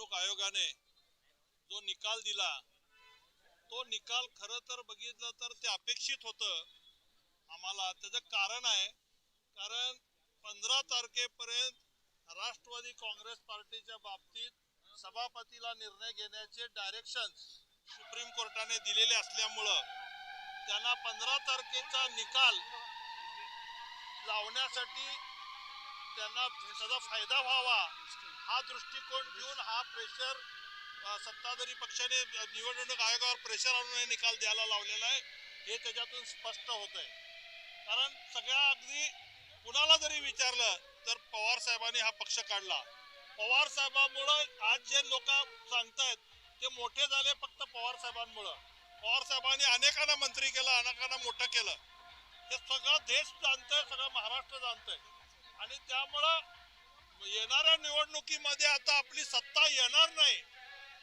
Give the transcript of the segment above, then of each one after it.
निवडणूक आयोगाने जो निकाल दिला तो निकाल खरं तर बघितलं तर ते अपेक्षित होतं आम्हाला. त्याचं कारण आहे कारण पंधरा तारखेपर्यंत राष्ट्रवादी काँग्रेस पार्टीच्या बाबतीत सभापतीला निर्णय घेण्याचे डायरेक्शन सुप्रीम कोर्टाने दिलेले असल्यामुळं त्यांना पंधरा तारखेचा निकाल लावण्यासाठी त्यांना त्याचा फायदा व्हावा. हा दृष्टिकोन घेऊन हा प्रेशर सत्ताधारी पक्षाने निवडणूक आयोगावर प्रेशर आणून हे निकाल द्यायला लावलेला आहे. हे त्याच्यातून स्पष्ट होत आहे. कारण सगळ्या अगदी कुणाला जरी विचारलं तर पवार साहेबांनी हा पक्ष काढला. पवार साहेबांमुळं आज जे लोक सांगतायत ते मोठे झाले फक्त पवार साहेबांमुळं. पवार साहेबांनी अनेकांना मंत्री केलं अनेकांना मोठं केलं. हे सगळं देश जाणतंय सगळं महाराष्ट्र जाणतंय. आणि त्यामुळं येणाऱ्या निवडणुकीमध्ये आता आपली सत्ता येणार नाही.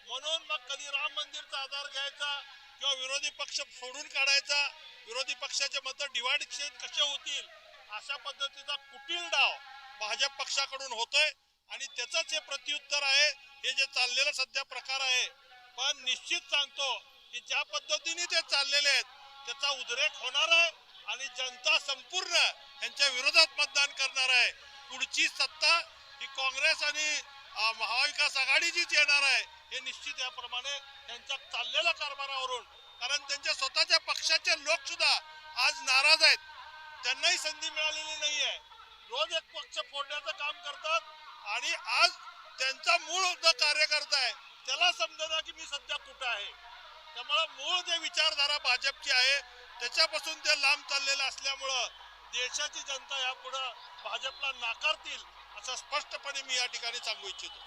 म्हणून मग कधी राम मंदिरचा आधार घ्यायचा किंवा विरोधी पक्ष फोडून काढायचा विरोधी पक्षाचे मत डिवाइड कसे होतील अशा पद्धतीचा कुटील डाव भाजप पक्षाकडून होतोय. आणि त्याचंच हे प्रत्युत्तर आहे हे जे चाललेलं सध्या प्रकार आहे. पण निश्चित सांगतो की ज्या पद्धतीने ते चाललेले आहेत त्याचा उद्रेक होणार आहे आणि जनता संपूर्ण यांच्या विरोधात मतदान करणार आहे. पुढची सत्ता ही काँग्रेस आणि महाविकास आघाडी जीच येणार आहे हे निश्चित याप्रमाणे त्यांच्या चाललेल्या कारभारावरून. कारण त्यांच्या स्वतःच्या पक्षाचे लोक सुद्धा आज नाराज आहेत. त्यांनाही संधी मिळालेली नाही आहे रोज एक पक्ष फोडण्याचं काम करतात आणि आज त्यांचा मूळ जो कार्यकर्ता आहे. त्याला समजना की मी सध्या कुठं आहे. त्यामुळं मूळ जे विचारधारा भाजपची आहे त्याच्यापासून ते लांब चाललेलं असल्यामुळं देशाची जनता यापुढं भाजपला नाकारतील. असं स्पष्टपणे मी या ठिकाणी सांगू इच्छितो.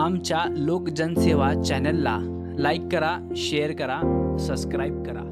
आमच्या लोकजनसेवा चॅनलला लाईक करा शेअर करा सबस्क्राईब करा.